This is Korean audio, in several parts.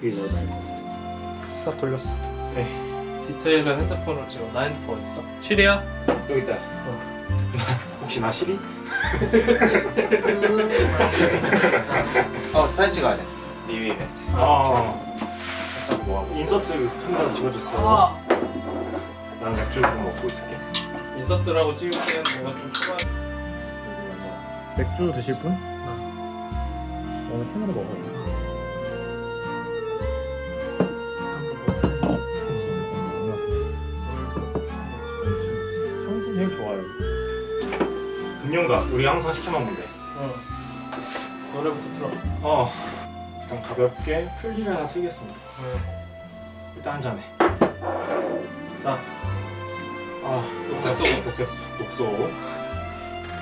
그게 잘 나요. 싹 돌렸어. 네. 디테일은 핸드폰으로 찍어. 나 핸드폰 있어? 실이야? 여기 있다. 혹시 나 시리? 어 사진 찍어야 돼 리뷰 이벤트 아. 살짝 뭐하고 인서트 한번 집어주세요. 아 난 맥주 좀 먹고 있을게. 인서트라고 찍을 때는 내가 좀 추가. 맥주 드실 분? 오늘 캔으로 먹어요. 금연가 우리 항상 시켜 먹는 데. 어. 노래부터 틀어. 어. 그럼 가볍게 풀리를 하나 틀겠습니다. 네. 일단 한 잔에. 자, 아, 녹색소. 녹색소. 녹소.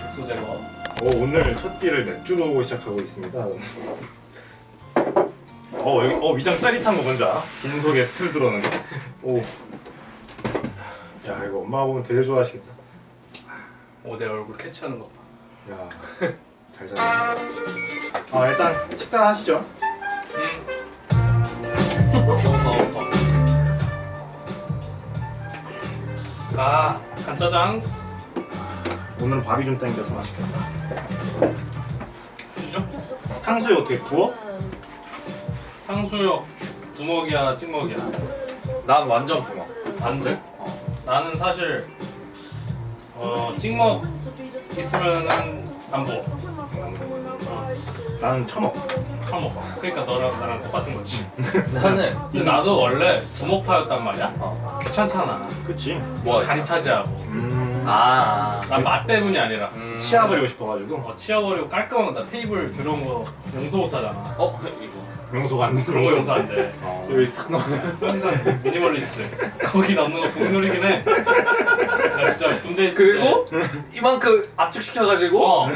독소 제거. 오, 오늘 첫 끼를 맥주로 시작하고 있습니다. 어, 여기, 어 위장 짜릿한 거 뭔지 알아? 빈속에 술 들어오는 거. 오. 야, 이거 엄마가 보면 되게 좋아하시겠다. 오, 내 얼굴 캐치하는 거 봐. 야, 잘 자네. 아, 일단 식사하시죠. 아, 간짜장. 오늘은 밥이 좀 땡겨서 맛있겠다. 주죠? 탕수육 어떻게 구워? 탕수육 부먹이야, 찍먹이야. 난 완전 붕어 안 돼? 나는 사실 어 찍먹 있으면은 안 먹어. 나는 처먹. 처먹어. 그러니까 너랑 나랑 똑같은 거지. 나는 근데 나도 원래 부먹파였단 말이야. 어. 귀찮잖아. 그치. 뭐 자리 차지하고. 음. 아 난 맛 때문이 아니라 음. 치아버리고 싶어가지고. 어, 치워버리고 깔끔한 나 테이블 들어온 거 용서 못 하잖아. 어? 이거 명소가 안 그런 거 용서 안 돼. 돼. 어. 여기 싹 넣어 선지산 미니멀리스트. 거기 넣는 거 국룰이긴 해. 나 진짜 군대 있을 그리고 이만큼 압축시켜가지고 어.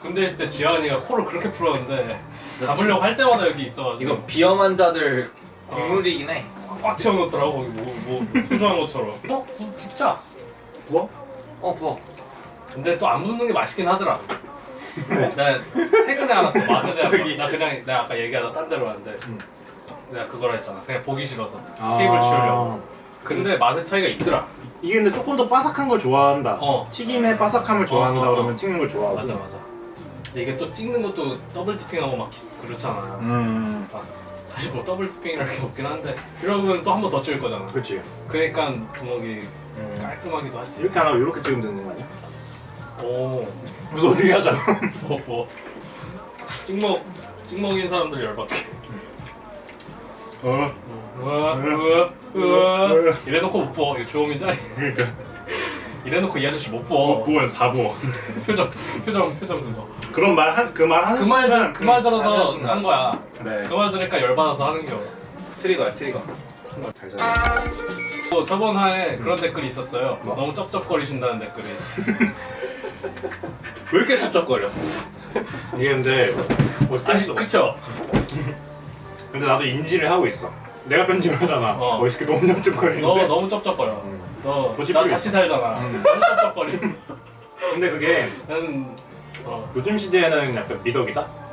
군대 있을 때 지환이가 코를 그렇게 풀었는데 잡으려고 할 때마다 여기 있어가지고 이거 비염 환자들 국룰이긴 해 꽉 채워놓더라고 거기 뭐, 뭐 소중한 것처럼 어? 부, 붓자 부어? 어 부어 근데 또안 붓는 게 맛있긴 하더라 나 최근에 알았어 맛에 대한 거. 나 그냥 내가 아까 얘기하다 딴 데로 왔는데 응. 내가 그거라 했잖아 그냥 보기 싫어서 아. 테이블 치우려고 근데 맛의 차이가 있더라 이게 근데 조금 더 바삭한 걸 좋아한다. 어. 튀김의 바삭함을 좋아한다 어, 어, 어. 그러면 찍는 걸 좋아하고. 맞아 맞아 근데 이게 또 찍는 것도 더블 디핑하고 막 기- 그렇잖아 음. 아, 사실 뭐 더블 디핑이랄 게 없긴 한데 이러면 또 한 번 더 찍을 거잖아 그렇지. 그러니까 부먹이 깔끔하기도 하지 이렇게 안 하고 이렇게 찍으면 되는 거 아니야? 오 무슨 어떻게 하자. 뭐, 뭐. 찍먹 찍먹인 사람들 열받게. 어. 우와 우와 우와. 이래놓고 못 부어. 이거 주호민 짤이. 그러니까. 이래놓고 이 아저씨 못뭐 부어. 뭐야 다 부어. 표정 표정 표정 그거. 그런 말한그말 하는 그말 순간 그말 하는 들어서 순간. 한 거야. 그래. 그말 들으니까 열받아서 하는 겨. 트리거야 트리거. 또 저번 화에 그런 댓글이 있었어요. 뭐? 너무 쩝쩝거리신다는 댓글이. 왜 이렇게 쩝쩝거려? 이게 근데 뭐 아시 뜻이 그쵸? 근데 나도 인지를 하고 있어. 내가 편집을 하잖아. 어. 어. 이 새끼 너무. 너 너무 쩝쩝거려. 음. 너 고집 나 부리겠어. 같이 살잖아. 너무 쩝쩝거리. 근데 그게 나는 어. 요즘 시대에는 약간 미덕이다.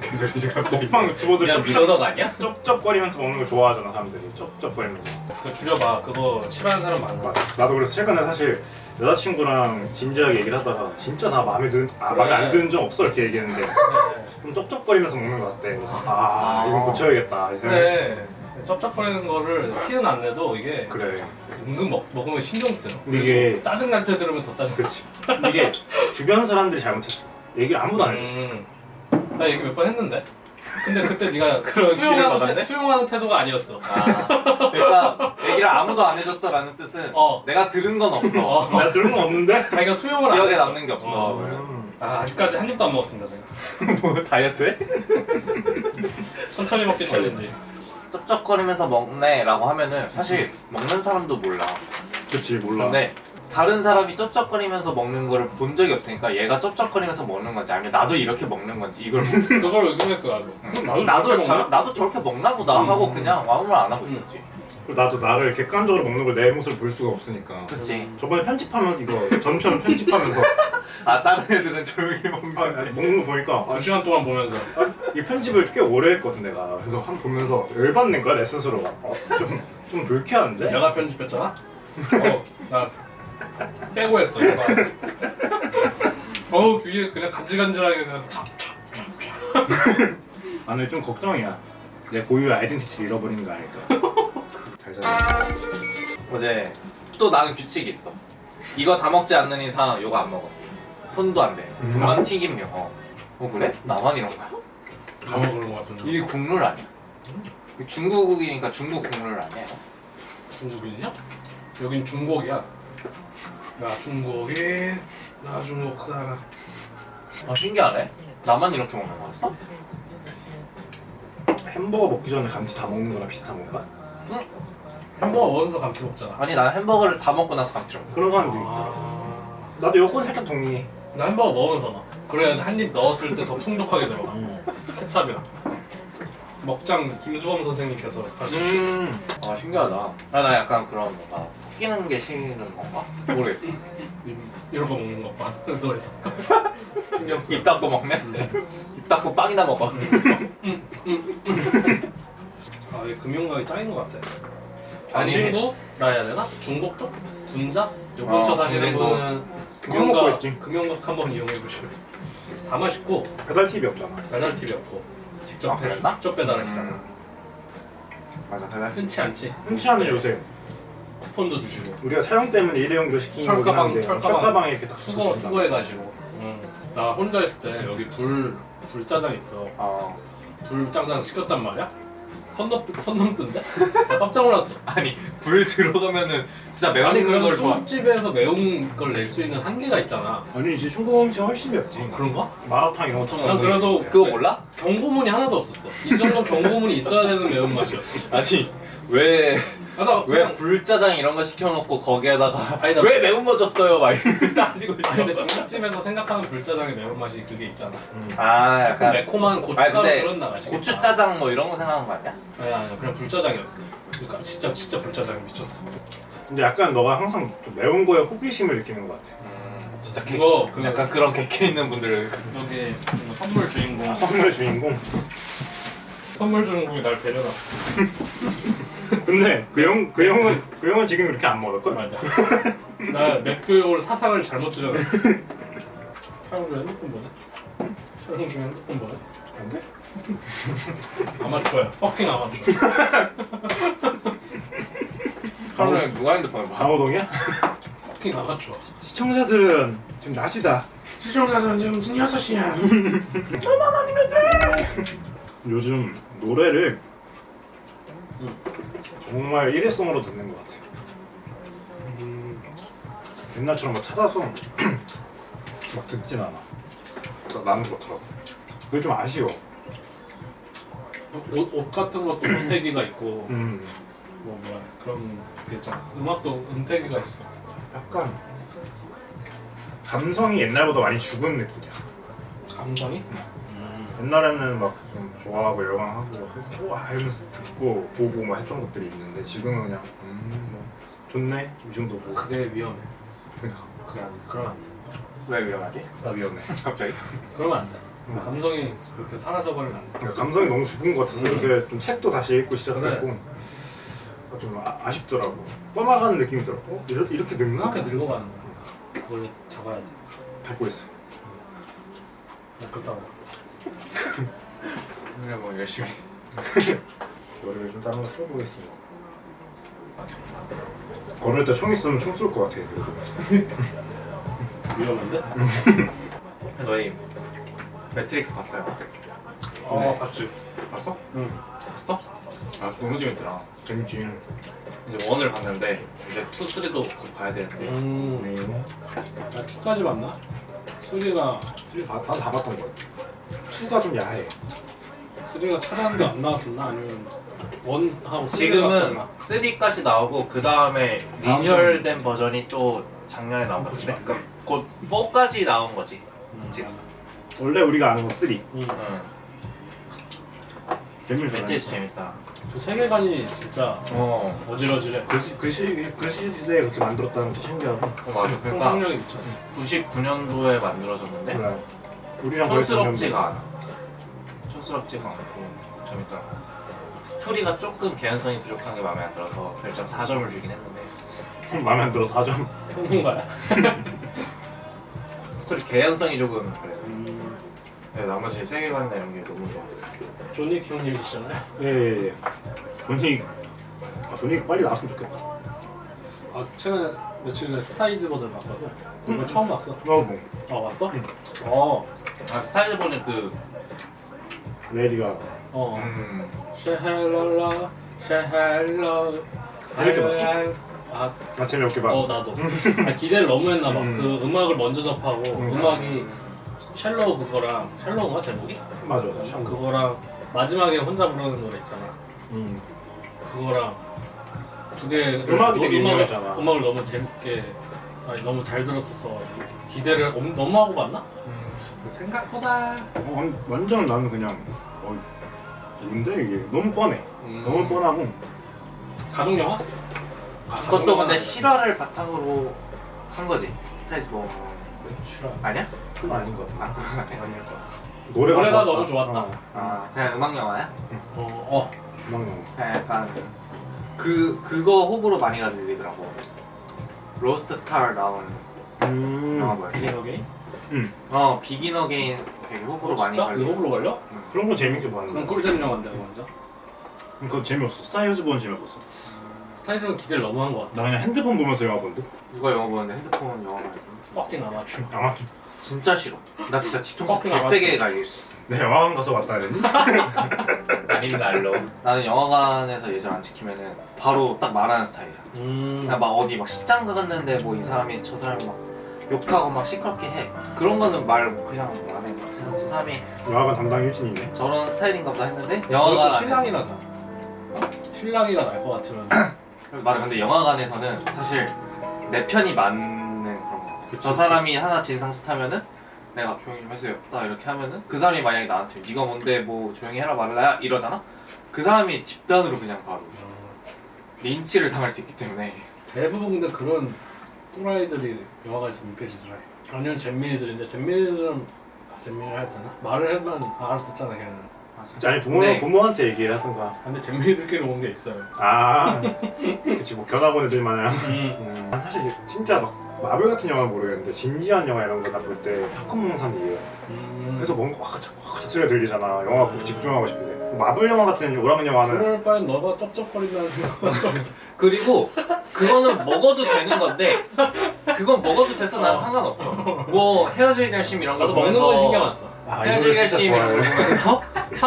개소리지 갑자기. 먹방 유튜버들 그냥 좀 미더덕 아니야? 쩝쩝거리면서 먹는 걸 좋아하잖아 사람들이. 쩝쩝거리면서. 그거 줄여봐. 그거 싫어하는 사람 많아. 맞아. 나도 그래서 최근에 사실 여자친구랑 진지하게 얘기를 하다가 진짜 나 마음에 드는 아 그래. 마음에 안 드는 점 없어 이렇게 얘기했는데 좀 쩝쩝거리면서 먹는 것 같대. 그래서 아 이건 고쳐야겠다 이 생각했어. 그래. 쩝쩝거리는 거를 티는 안 내도 이게 그래. 은근 먹, 먹으면 신경 쓰여. 근데 이게- 짜증 날 때 들으면 더 짜증. 그렇지. 이게 주변 사람들이 잘못했어. 얘기를 아무도 안 해줬어. 음. 나 얘기 몇 번 했는데. 근데 그때 네가 그런 수용하는, 태? 수용하는 태도가 아니었어. 아 그러니까 얘기를 아무도 안 해줬어라는 뜻은 어. 내가 들은 건 없어 어. 나 들은 건 없는데. 자기가 수용을 안 기억에 했어. 남는 게 없어 음. 아, 아직까지 한 입도 안 먹었습니다. 제가. 뭐 다이어트해? 천천히 먹기 챌린지. 쩝쩝거리면서 먹네라고 하면은 사실 먹는 사람도 몰라 그렇지 몰라. 근데 다른 사람이 쩝쩝거리면서 먹는 거를 본 적이 없으니까 얘가 쩝쩝거리면서 먹는 건지 아니면 나도 이렇게 먹는 건지 이걸 모르- 그걸 의심했어 나도. 나도 나도 저렇게 저, 먹나? 나도 저렇게 먹나 보다 음. 하고 그냥 아무 말 안 하고 있었지 그리고 나도 나를 객관적으로 먹는 걸 내 모습을 볼 수가 없으니까. 그치 저번에 편집하면 이거 전편 편집하면서 아 다른 애들은 조용히 먹는 아, 건데 먹는 거 보니까 두 시간 동안 보면서 이 편집을 꽤 오래 했거든 내가. 그래서 한 보면서 열받는 거야 내 스스로. 어, 좀, 좀 불쾌한데? 내가 편집했잖아. 어, 나 빼고 했어. 이거. 어우 귀에 그냥 간질간질하게 그냥 찹찹. 아, 근데 좀 걱정이야. 내 고유의 아이덴티티 잃어버리는 거 아닐까. 잘 자. 어제 또 나는 규칙이 있어 이거 다 먹지 않는 이상 요거 안 먹어 손도 안 돼 음. 중간 튀김류 어. 어 그래? 나만 이런 거야? 가만 그런 거 같은데. 이게 국룰 아니야? 중국이니까 중국 국룰 아니야? 이거? 중국인이냐? 여긴 중국이야. 나 중국이 나 중국 살아. 아 신기하네 나만 이렇게 먹는 거였어? 햄버거 먹기 전에 감튀 다 먹는 거랑 비슷한 건가? 햄버거 먹어서 감튀 먹잖아. 아니 난 햄버거를 다 먹고 나서 감튀를 먹어 그런 사람도 있더라. 아... 나도 요건 살짝 동의해. 나 햄버거 먹으면서 넣어. 그래야지 한 입 넣었을 때 더 풍족하게 들어가. 케찹이랑. 먹장 김수범 선생님께서 가르쳐 주셨어. 음. 아 신기하다 아, 나 약간 그런 뭔가 섞이는 게 싫은 건가? 모르겠어 이런 거 먹는 것 봐. 너에서. 신경 쓰. 입 닫고 먹네? 입 닫고 빵이나 먹어 아, 이 금융각이 짱인 것 같아. 아니. 안중도라 해야 되나? 중복도? 군자? 요 근처 어, 사시는. 분은 그거 먹고 있지. 금융각 한번 이용해 보시면 다 맛있고 배달 팁이 없잖아. 배달 팁이 없고 직접 아, 그랬나? 직접 배달하시잖아. 음. 맞아 배달 팁. 흔치 않지. 흔치 않은 요새 쿠폰도 주시고 우리가 촬영 때문에 일회용도 시키는 거긴 철가방, 한데 철가방. 철가방에 이렇게 딱 수거 주신다. 수거해 가지고. 나 혼자 있을 때 여기 불 불짜장 있어. 어. 불짜장 시켰단 말이야. 선 넘, 선 넘던데? 나 깜짝 놀랐어. 아니 불 들어가면은 진짜 매운 아니 그래도 걸 좋아 중국집에서 매운 걸 낼 수 있는 한계가 있잖아. 아니 이제 중국 음식 훨씬 맵지. 그런가? 마라탕 이런 거난 그래도 그거 몰라? 경고문이 하나도 없었어. 이 정도 경고문이 있어야 되는 매운맛이었어. 아니 왜 아, 나 왜 그냥 불짜장 이런 거 시켜놓고 거기에다가 아니, 나- 왜 매운 거 줬어요? 막 따지고 있어. 아니 근데 중국집에서 생각하는 불짜장의 매운맛이 그게 있잖아. 아그 매콤한 고춧가루 근데 그런 나가지. 고추짜장 뭐 이런 거 생각하는 거 아니야? 아니 아니 그냥 불짜장이었어. 그러니까 진짜 진짜 불짜장이 미쳤어. 근데 약간 너가 항상 좀 매운 거에 호기심을 느끼는 것 같아. 진짜 개, 그거 그 약간 그런 개케 있는 분들 여기 뭐 선물 주인공 선물 주인공. 선물 주인공이 날 배려놨어. 근데 그 형, 그 형은 그 형은 지금 이렇게 안 먹을 걸? 맞아. 나 맥교육을 사상을 잘못 들여놨어. 촬영 중에 핸드폰 보네. 촬영 중에 핸드폰 보네. 안 돼? 아마추어야. 퍼킹 아마추어. 하루에 누가 핸드폰을 봐? 장호동이야? 퍼킹 아마추어. 시청자들은 지금 낮이다. 시청자들은 지금 6시야. 요즘 노래를 응. 정말 일회성으로 듣는 것 같아. 음, 옛날처럼 막 찾아서 막 듣진 않아. 나- 나는 그렇더라고. 그게 좀 아쉬워. 옷, 옷 같은 것도 은폐기가 있고 음, 뭐 뭐야 그런 게 있잖아. 음악도 은폐기가 있어. 약간 감성이 옛날보다 많이 죽은 느낌이야. 감성이? 옛날에는 막 좀 좋아하고 열광하고 막 해서 와 이러면서 듣고 보고 막 했던 것들이 있는데 지금은 그냥 음뭐 좋네 이 정도고 그게 위험해. 그러니까 그냥 그러면 안 돼. 왜 위험하지? 나 위험해. 갑자기? 그러면 안 돼. 음. 감성이 그렇게 사라져 버리면 안 돼. 그러니까 감성이 너무 죽은 것 같아서 요새 좀 책도 다시 읽고 시작했고 그래. 아, 좀 아, 쉽더라고 떠나가는 느낌이 들어. 어? 이렇게, 이렇게 늙나? 그렇게 늙어가는 거야. 그걸 잡아야 돼. 닫고 있어. 나 그렇다고. 그래 뭐 열심히 노래를 좀 다른 거 틀어보겠습니다. 걸을 때 총 있으면 총 쏠 것 같아. 그래도. 위험한데? 너희 매트릭스 봤어요? 어 네. 봤지. 봤어? 응. 봤어? 아 너무 재밌더라 재밌지. 이제 원을 봤는데 이제 투, 쓰리도 곧 봐야 되는데 음. 네. 나 2까지 봤나? 3가 다다 봤던 거 같아. 투가 좀 야해. 3가 차량도 안 나왔었나? 아니면 원하고 3가 지금은 나왔었나? 3까지 나오고 그 다음에 리뉴얼된 버전이 또 작년에 나온 거지 그치. 그러니까 곧 4까지 나온 거지 음. 지금. 원래 우리가 아는 거 3. 음. 응. 재밌어. 멘티스 재밌다. 그 세계관이 진짜 어, 어지러지래. 글씨 글씨 글씨 시대에 그렇게 만들었다는 게 신기하고. 어 맞아. 그러니까 상상력이 미쳤어. 99년도에 만들어졌는데 그래. 우리랑 거의 촌스럽지가 않아. 촌스럽지가 않고 재밌더라. 스토리가 조금 개연성이 부족한 게 마음에 안 들어서 별점 4점을 주긴 했는데 동년. 마음에 안 들어서 4점. 평균가야. 스토리 개연성이 조금 그랬어. 음. 네, 나머지 세계관이나 이런 게 너무 좋았어. 조닉 형님이시잖아요. 예, 예, 예. 존윅 아, 존윅 빨리 나왔으면 좋겠다. 아 최근에 며칠 전에 스타이즈버들 봤거든. 이거 음. 처음 봤어. 어, 뭐 아 봤어? 응. 어. 아 스타일 보는 그 레디가 어. 음, 샤헬랄라 샤헬라 재밌게 봤어. 아, 나 재미없게 봐. 어 나도. 아, 기대를 너무 했나 봐. 음. 그 음악을 먼저 접하고 음. 음. 악이 샬로우 그거랑 샬로우인가 제목이? 맞아. 참 그거랑 마지막에 혼자 부르는 노래 있잖아. 음. 그거랑 두 개를 음악이 되게 음악을- 유명했잖아. 음악을 너무 재밌게 아니, 너무 잘 들었었어. 기대를 엄- 너무 하고 봤나? 생각보다 어, 완- 완전 나는 그냥 어, 뭔데 이게 너무 뻔해. 음. 너무 뻔하고 가족 영화? 그것도 근데 실화를 바탕으로 한 거지. 스타일 뭐 싫어. 아니야? 그건 아닌 것 같아. 아 그건 아니야. 아닐 것 같아. 노래가, 노래가. 너무 좋았다. 어, 아 그냥 음악 영화야? 어, 어. 음악 영화. 그냥 약간 그 그거 호불호 많이 가지더라고. 로스트 스타 나온 음. 영화 뭐였지? 비기너 게임? 어 비긴 어게인 되게 호불호 어, 많이 진짜? 이거 호불호 걸려? 그런 거 재밌게 그럼 봤는데. 꿀잼 영화인데 완전. 그거 재미없어. 스타이즈본 재미없어. 스타이즈는 기대를 너무 한것 같다. 나 그냥 핸드폰 보면서 영화 본데. 누가 영화 보는데 핸드폰 영화관에서 fucking 아마추어. 아마 진짜 싫어. 나 진짜 뒤통수 개세게 갈릴 수 있어. 내 영화관 가서 왔다 그랬니? 아닌 날로. 나는 영화관에서 예절 안 지키면은 바로 딱 말하는 스타일이야. 음. 그냥 막 어디 막 식장 갔는데 뭐 이 사람이 저 사람이 막 욕하고 막 시끄럽게 해. 그런 거는 말 그냥 안 해. 그냥 저 사람이 영화관 담당 일진이네. 저런 스타일인가 보다 했는데 영화관 신랑이 나잖아. 신랑이가 날 것 같으면. 맞아 근데 영화관에서는 사실 내 편이 맞는 그런 거 그치, 저 사람이 하나 진상짓 하면은 내가 조용히 좀 해서 예쁘다 이렇게 하면은 그 사람이 만약에 나한테 네가 뭔데 뭐 조용히 해라 말라 이러잖아 그 사람이 집단으로 그냥 바로 린치를 당할 수 있기 때문에 대부분 근데 그런 또라이들이 영화관에서 민폐짓을 해. 아니면 잼민이들인데 잼민이들은 아, 잼민이 해야 되나? 말을 하면 알아듣잖아 걔는. 아니 부모 네. 부모한테 얘기를 하던가. 근데 잼민이들끼리 온게 있어요. 아, 그치 뭐 견학원 애들 마냥. 음. 음. 난 사실 진짜 막 마블 같은 영화는 모르겠는데 진지한 영화 이런 거나 볼때 팝콘 먹는 사람들이 이해요. 음. 그래서 뭔가 확 자꾸 확 소리가 들리잖아. 영화 보고 집중하고 싶은데 마블 영화 같은 오락은 영화는 그럴 바엔 너가 쩝쩝거린다는 들었어. 그리고 그거는 먹어도 되는 건데 그건 먹어도 돼서 난 상관없어 뭐 헤어질 결심 이런 거 나도 먹는 건 신경 안 써. 아, 헤어질 이거를 진짜 결심 이런 거 좋아해. 보면서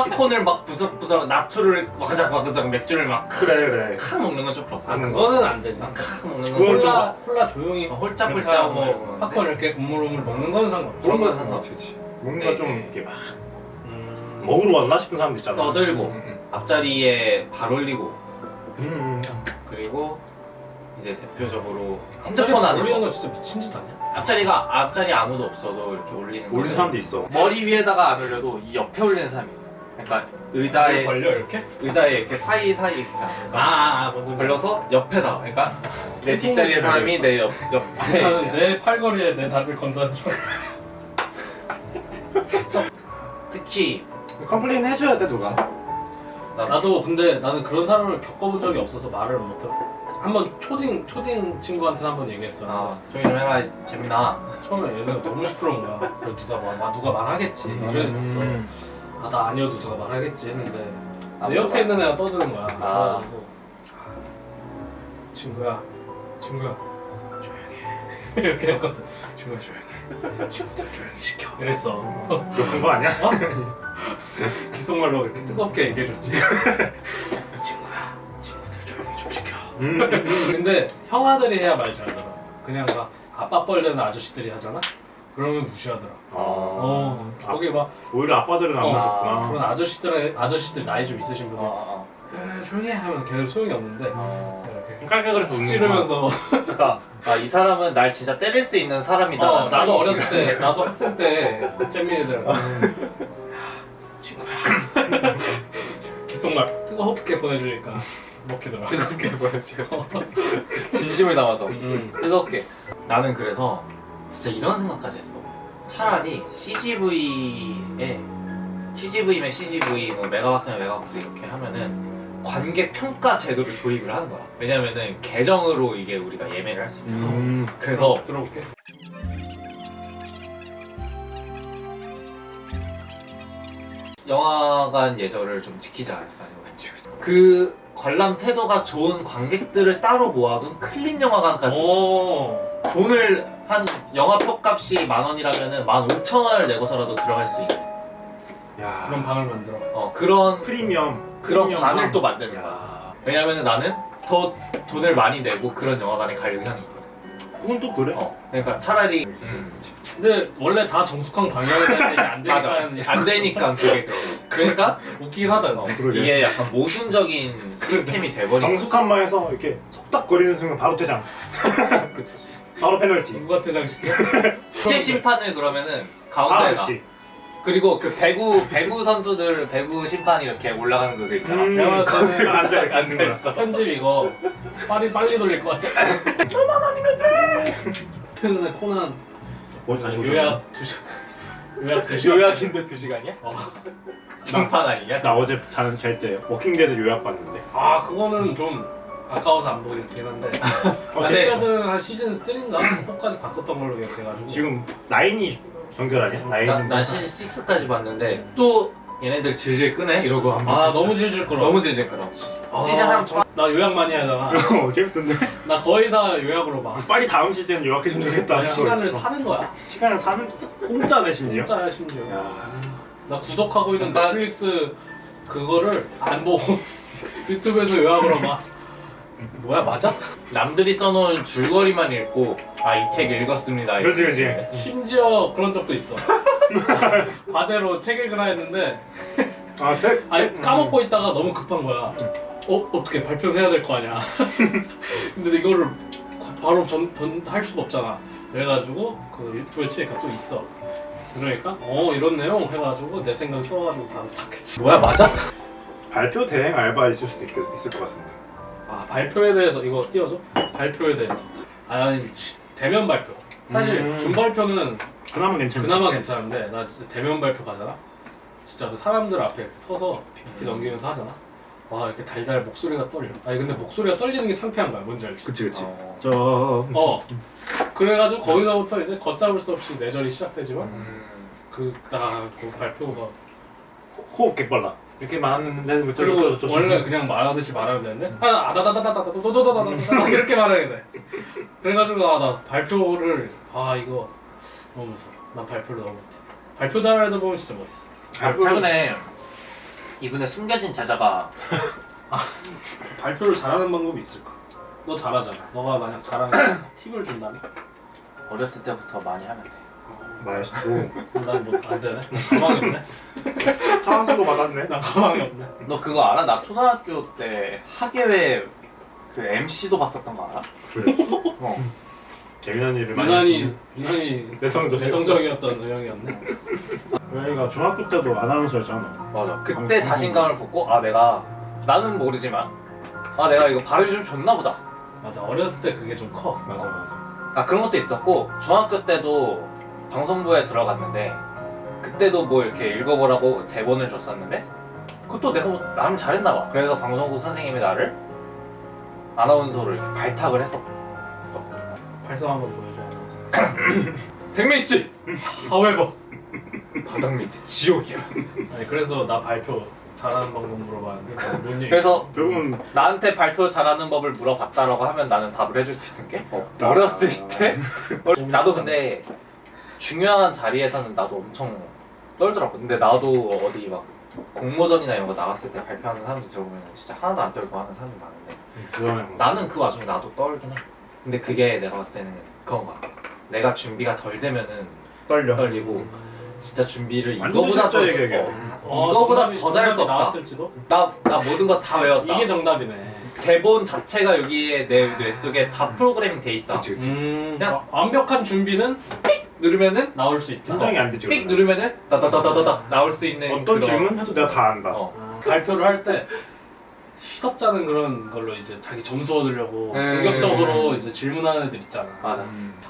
팝콘을 막 부석부석 나초를 와그작와그작 맥주를 막칵 그래 그래. 먹는 건 좀 그렇고 아 그거는 안 되지. 칵 먹는 그건 건좀 콜라 콜라 조용히 어, 홀짝홀짝 하고 뭐 팝콘 이렇게 우물우물 먹는 건 상관없어. 그런 건 상관없어 그치. 뭔가 네, 좀 네. 이렇게 막 음. 먹으러 왔나 싶은 사람도 있잖아. 떠들고. 음, 앞자리에 발 올리고 음, 음. 그리고 이제 대표적으로 핸드폰 하는 올리는 거건 진짜 미친 짓 아니야? 앞자리가 앞자리 아무도 없어도 이렇게 올리는 올리는 사람도 있어. 머리 위에다가 안 올려도 이 옆에 올리는 사람이 있어 그러니까 의자에 걸려 이렇게? 의자에 이렇게 사이 사이 있잖아 아, 아, 아 뭔지 걸려서 옆에다 그러니까 내 뒷자리에 사람이 내 옆 옆에 나는 이제. 내 팔걸이에 내 다리를 건다는 줄 알았어. 특히 컴플레인 해줘야 돼 누가. 나도 근데 나는 그런 사람을 겪어본 적이 없어서 말을 못해. 한번 초딩 초딩 친구한테 한번 얘기했어. 아 조용히 좀 해라 재민아 처음에 얘네가 너무 시끄러운 거야. 그래 누가 말, 나 누가 말하겠지 이랬어. 음. 아나 아니어도 누가 말하겠지 했는데 내 아무도 옆에 말- 있는 애가 떠드는 거야. 아. 그래가지고 아, 친구야, 친구야 이렇게 했거든. 친구야 조용히 해. 친구들 조용히 시켜. 이랬어. 욕한 거 아니야? 귓속말로 이렇게 뜨겁게 얘기해줬지. 친구야, 친구들 조용히 좀 시켜. 음. 근데 형아들이 해야 말 잘하더라. 그냥 막 아빠 뻘되는 아저씨들이 하잖아. 그러면 무시하더라. 어, 아, 거기 막 오히려 아빠들은 안 어, 무섭구나. 그런 아저씨들 아저씨들 나이 좀 있으신 분들 어, 에, 조용히 해 하면 걔들 소용이 없는데 어, 어. 깔깔거리 툭 찌르면서 그러니까 아, 이 사람은 날 진짜 때릴 수 있는 사람이다 어, 나도 어렸을 때 나도 학생 때 잼민이들 친구야 정말 뜨겁게 보내주니까 먹히더라. 뜨겁게 보내줘. 진심을 담아서 음. 뜨겁게. 나는 그래서 진짜 이런 생각까지 했어. 차라리 CGV에 CGV면 CGV, 뭐 메가박스면 메가박스 이렇게 하면은 관객 평가 제도를 도입을 하는 거야. 왜냐면은 계정으로 이게 우리가 예매를 할 수 있잖아. 음. 그래서 들어볼게. 영화관 예절을 좀 지키자 약간. 그 관람 태도가 좋은 관객들을 따로 모아둔 클린 영화관까지 오. 돈을 한 영화 표값이 만 원이라면은 만 오천 원을 내고서라도 들어갈 수 있는 야. 그런 방을 만들어. 어 그런 프리미엄. 그런 프리미엄 관을 방. 또 만드는 거야. 야. 왜냐면은 나는 더 돈을 많이 내고 그런 영화관에 갈 의향이 있거든. 그건 또 그래. 어 그러니까 차라리 음, 근데 원래 다 정숙한 방향에 대한 얘기 안 맞아 되니까 안 되니까 그게 그런 거지. 그러니까 웃기긴 하다. 어, 그러게. 이게 약간 모순적인 시스템이 돼버린 정숙한 방에서 이렇게 속닥거리는 순간 바로 퇴장. 그치. 바로 페널티. 누가 퇴장시켜? 국제 심판을 그러면은 아, 놔. 그렇지. 그리고 그 배구 배구 선수들 배구 심판 이렇게 올라가는 그거 있잖아. 음. 내가 봤을 때는 앉아 이렇게 앉는 거야. 앉아있어. 편집 이거 빨리 빨리 돌릴 것 같아. 저만 아니면 돼. 최근에 코난 뭐 다시 요약 두 시. 요약 두 시. 요약인데 두 시간이야? 어. 정판 아니냐? 나 어제 자는 잘때 워킹데드 요약 봤는데. 아 그거는 좀 아까워서 안 보긴 한데. 근데 어쨌든 한 시즌 3인가 4까지 봤었던 걸로 기억해가지고. 지금 나인이 정결 아니야? 나인. 난, 난 시즌 6까지 봤는데 또 얘네들 질질 끄네 이러고 안아 봤어. 너무 질질 끌어. 너무 질질 끌어. 아, 시즌 한나 요약 많이 하잖아. 어, 재밌던데. 나 거의 다 요약으로 봐. 빨리 다음 시즌 요약해주면 좋겠다. 나 생각하고 시간을. 사는 거야. 시간을 사는 공짜네 심지어. 진짜야 심지어. 야. 나 구독하고 있는 나- 넷플릭스 그거를 안 보고 유튜브에서 요약으로 봐. 뭐야 맞아? 남들이 써놓은 줄거리만 읽고 아 이 책 읽었습니다. 그렇지, 그렇지. 이렇게. 심지어 그런 적도 있어. 과제로 책 읽으라 했는데 아, 책. 아니 책- 까먹고 있다가 너무 급한 거야. 어 어떻게 발표를 해야 될 거 아니야. 근데 이거를 바로 전, 전할 수도 없잖아. 그래가지고 그 유튜브에 치니까 또 있어. 들으니까 어 이런 내용 해가지고 내 생각 써가지고 바로 탁 했지. 뭐야 맞아? 음, 발표 대행 알바 있을 수도 있, 있을 것 같은데. 아 발표에 대해서 이거 띄워줘? 발표에 대해서 아니 치, 대면 발표 사실 음. 준발표는 그나마 괜찮지. 그나마 괜찮은데 나 진짜 대면 발표 가잖아 진짜 그 사람들 앞에 이렇게 서서 PPT 음. 넘기면서 하잖아 와 이렇게 달달 목소리가 떨려 아니 근데 목소리가 떨리는 게 창피한 거야 뭔지 알지? 그치 그치. 어. 저. 어 그래가지고 거기서부터 이제 걷잡을 수 없이 뇌절이 시작되지만 음. 그딱그 발표가 호흡 객발라. 이렇게 말하는데 뭐 저기 그리고 저, 저, 저, 원래 그냥 말하듯이 말하면 되는데 아 아다다다다다다다다다다다 이렇게 말해야 돼. 그래가지고 아 나 발표를 아 이거 너무 무서워. 난 발표를 너무 못해. 발표 잘하는 애들 보면 진짜 멋있어. 아, 최근에 이분의 숨겨진 제자가 발표를 잘하는 방법이 있을까? 너 잘하잖아. 너가 만약 잘하는 팁을 준다면 어렸을 때부터 많이 하면 돼. 맛있고 난뭐안 되네. 난 가망이 없네. 상황선고 받았네. 난 가망이 없네. 너 그거 알아? 나 초등학교 때 학예회 그 MC도 봤었던 거 알아? 그랬어? 어. 재미난 일을 많이. 유난히 유난히 내성적. 내성적이었던 의형이었네. 저희가 중학교 때도 아나운서였잖아. 맞아. 그때 방송 자신감을 붙고 아 내가 나는 모르지만 아 내가 이거 발음이 좀 좋나 보다. 맞아 어렸을 때 그게 좀 커. 맞아 맞아. 아 그런 것도 있었고 중학교 때도 방송부에 들어갔는데 그때도 뭐 이렇게 읽어보라고 대본을 줬었는데 그것도 내가 뭐 나름 잘했나 봐. 그래서 방송국 선생님이 나를 아나운서로 이렇게 발탁을 했었어. 발성 한번 보여줘. 백미씨. 하웨버 바닥 밑에 지옥이야. 아니 그래서 나 발표 잘하는 방법 물어봤는데 뭔 얘기? 그래서 결국은 나한테 발표 잘하는 법을 물어봤다라고 하면 나는 답을 해줄 수 있는 게 없다. 어렸을 때 나도 근데 중요한 자리에서는 나도 엄청 떨더라고. 근데 나도 어디 막 공모전이나 이런 거 나갔을 때 발표하는 사람들 들어보면 진짜 하나도 안 떨고 하는 사람이 많은데 그거는 나는 그 와중에 나도 떨긴 해. 근데 그게 내가 봤을 때는 그런 거야. 내가 준비가 덜 되면은 떨려. 떨리고 진짜 준비를 완전 이거보다 더 실제 얘기야, 어, 어, 이거보다 정답이- 더 잘할 수 정답이 없다. 나왔을지도? 나, 나 모든 거 다 외웠다. 이게 정답이네. 대본 자체가 여기에 내 뇌 속에 다 프로그래밍 돼 있다. 그치 그치. 음, 야. 와- 완벽한 준비는 누르면은 나올 수 있다. 긴장이 안 되지. 삑 그러면. 누르면은 따다다다다다 나올 수 있는 어떤 그런- 질문 해도 내가 다 안다. 어. 아, 발표를 할 때 시덥잖은 그런 걸로 이제 자기 점수 얻으려고 네. 공격적으로 이제 질문하는 애들 있잖아. 맞아.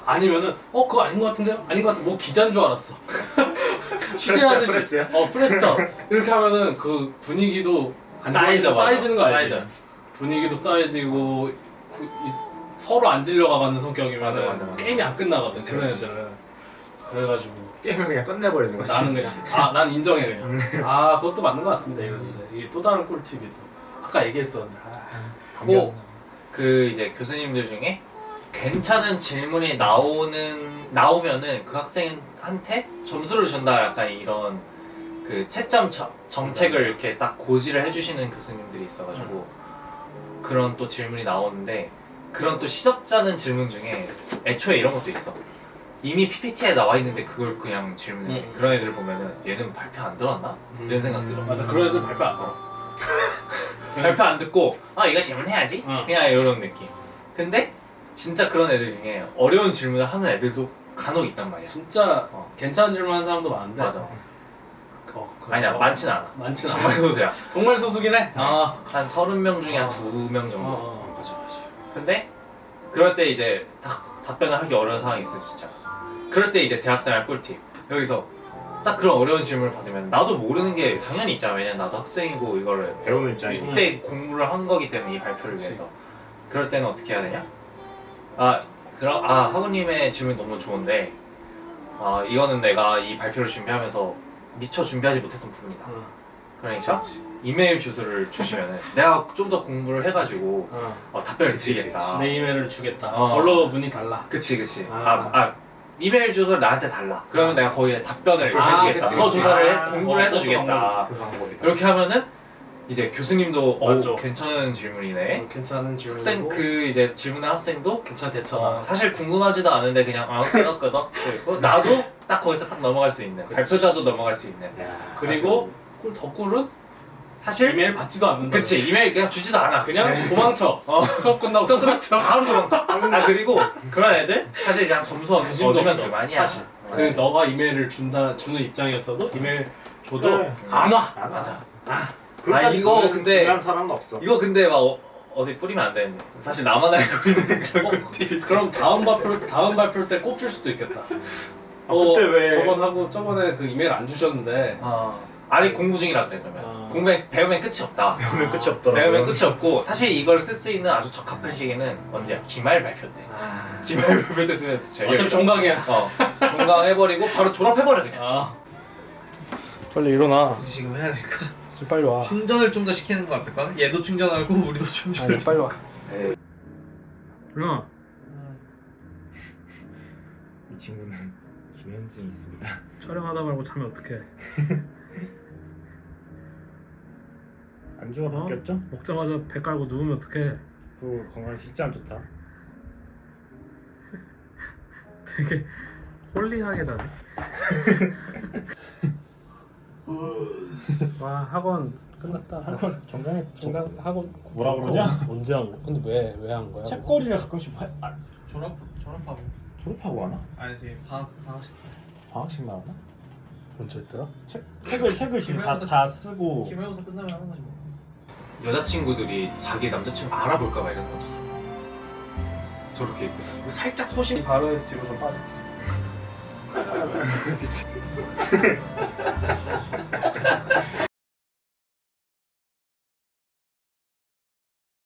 아니면은 어 그거 아닌 것 같은데요? 아닌 것 같은 뭐 기자인 줄 알았어. 취재하듯이 프레스야? 어 프레스죠. 이렇게 하면은 그 분위기도 안 쌓이죠, 좋아지고 맞아. 쌓여지는 거 알지? 쌓이죠. 분위기도 쌓여지고 그, 이, 서로 앉으려고 가는 성격이면 맞아, 맞아, 맞아. 게임이 안 끝나거든 그런 그렇지. 애들은. 그래가지고 게임을 그냥 끝내버리는 거지. 나는 그냥 아 난 인정해 그냥. 아 그것도 맞는 것 같습니다 이러는데 이게 또 다른 꿀팁이 또 아까 얘기했었는데. 아, 뭐, 그 이제 교수님들 중에 괜찮은 질문이 나오는 나오면은 그 학생한테 점수를 준다 약간 이런 그 채점 저- 정책을 이렇게 딱 고지를 해주시는 교수님들이 있어가지고 그런 또 질문이 나오는데 그런 또 시덥잖은 질문 중에 애초에 이런 것도 있어 이미 PPT에 나와 있는데 그걸 그냥 질문해 음. 그런 애들 보면은 얘는 발표 안 들었나? 이런 생각 들어 맞아 그런 애들 발표 안 들어. 발표 안 듣고 아 이거 질문해야지 어. 그냥 이런 느낌 근데 진짜 그런 애들 중에 어려운 질문을 하는 애들도 간혹 있단 말이야 진짜 어. 괜찮은 질문 하는 사람도 많은데. 맞아 어, 그- 아니야 어, 많진 않아 많진 않아. 정말 소수야 정말 소수긴 해. 아. 한 서른 명 중에 한 어. 두명 어, 정도 어. 맞아 맞아. 근데 그럴 때 이제 다, 답변을 하기 어려운 상황이 있을 수 있잖아 그럴 때 이제 대학생활 꿀팁 여기서 딱 그런 어려운 질문을 받으면 나도 모르는 게 당연히 있잖아 왜냐면 나도 학생이고 이거를 배우는 입장이고. 이때 공부를 한 거기 때문에 이 발표를 그치. 위해서 그럴 때는 어떻게 해야 되냐? 아 그럼 아 하구님의 질문 너무 좋은데 아 이거는 내가 이 발표를 준비하면서 미처 준비하지 못했던 부분이다. 어. 그러니까 그렇지. 이메일 주소를 주시면은 내가 좀 더 공부를 해가지고 어. 어, 답변을 그치, 드리겠다. 내 이메일을 주겠다. 어. 걸로 문이 달라. 그치 그치. 아. 아, 아, 이메일 주소를 나한테 달라. 그러면 내가 거기에 답변을 아, 해주겠다. 그치, 더 그치. 조사를 아, 해, 공부를 어, 해서 주겠다. 그 방법이다. 이렇게 하면은 이제 교수님도 어 맞죠. 괜찮은 질문이네. 어, 괜찮은 질문. 학생 그 이제 질문한 학생도 괜찮은 대처다. 어, 사실 궁금하지도 않은데 그냥 아 끄덕끄덕 그리고 나도 딱 거기서 딱 넘어갈 수 있는 그치. 발표자도 넘어갈 수 있는 야, 그리고 꿀 덕꿀은 사실 이메일 받지도 않는다. 그치 이메일 그냥 주지도 않아 그냥 도망쳐. 어. 수업 끝나고 수업 끝나고 도망쳐. 바로 도망쳐 아 그리고 그런 애들 사실 그냥 점수 관심도 얻으면 없어, 그만이야 사실. 어. 그리고 너가 이메일을 준다 주는 입장이었어도 이메일 줘도 그래. 안 와. 안 맞아 아, 아, 이거 근데- 중요한 사람은 없어. 이거 근데 막 어, 어디 뿌리면 안 되는데 사실 나만 알고 있는 그런 어, 그럼 다음 발표 다음 발표 때 꼽줄 수도 있겠다. 아, 그때 왜- 저번 하고 저번에 그 이메일 안 주셨는데 어, 아직 공부 중이라 그래 그러면 어. 공부 배우면 끝이 없다 배우면 끝이 없더라고. 배우면 끝이 없고 사실 이걸 쓸 수 있는 아주 적합한 시기는 언제야? 기말 발표 때 아, 기말 발표 때 쓰면 제일 어차피 종강이야. 어 종강 해버리고 바로 졸업해버려 그냥 아. 빨리 일어나. 굳이 지금 해야 될까? 지금 빨리 와. 충전을 좀 더 시키는 것 같을까? 얘도 충전하고 우리도 충전. 아니 빨리 와. 일어나. 이 친구는 김현진이 있습니다. 촬영하다 말고 자면 어떡해. 안주가 어? 바뀌었죠? 먹자마자 배 깔고 누우면 어떡해. 그 건강 진짜 안 좋다. 되게 홀리하게 자네. 와 학원 끝났다. 학원 정강에 정강 학원 뭐라 그러냐? 언제 한 거? 근데 왜 왜 한 거야? 책거리를 가끔씩 하, 아, 졸업 졸업하고. 졸업하고 하나? 아니지 방학 방학식. 방학식 나왔나? 언제 했더라? 책 책을 책을 지금 다, 다 쓰고 기말고사 끝나면 하는 거지 뭐. 여자친구들이 자기 남자친구 알아볼까봐 이래서 저렇게 입고 살짝 소심 발언에서 뒤로 좀 빠질게.